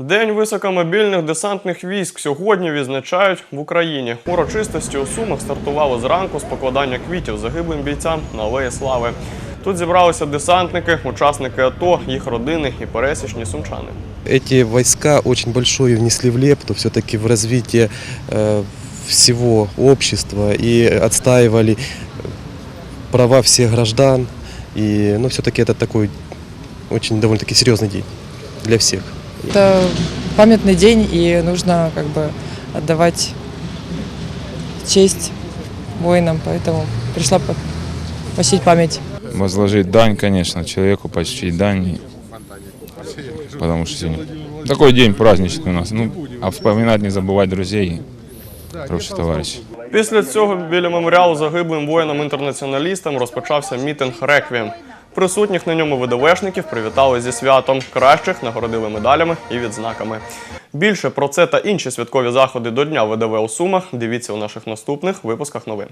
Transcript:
День високомобільних десантних військ сьогодні відзначають в Україні. Урочистості у Сумах стартували зранку з покладання квітів загиблим бійцям на Алеї Слави. Тут зібралися десантники, учасники АТО, їх родини і пересічні сумчани. Эти войска очень большое внесли в лепту все-таки в развитие э, всего общества и отстаивали права всех граждан. И ну, все-таки это такой очень довольно-таки серьезный день для всех. Это памятный день, и нужно как бы отдавать честь воинам, поэтому пришла по- почтить память. возложить дань, конечно, человеку почтить дань. Потому что сегодня такой день праздничный у нас. Ну, а вспоминать не забывать друзей, хороших товарищей. Після цього біля меморіалу загиблим воїнам-інтернаціоналістам розпочався мітинг Реквієм. Присутніх на ньому видовешників привітали зі святом. Кращих нагородили медалями і відзнаками. Більше про це та інші святкові заходи до Дня ВДВ у Сумах дивіться у наших наступних випусках новин.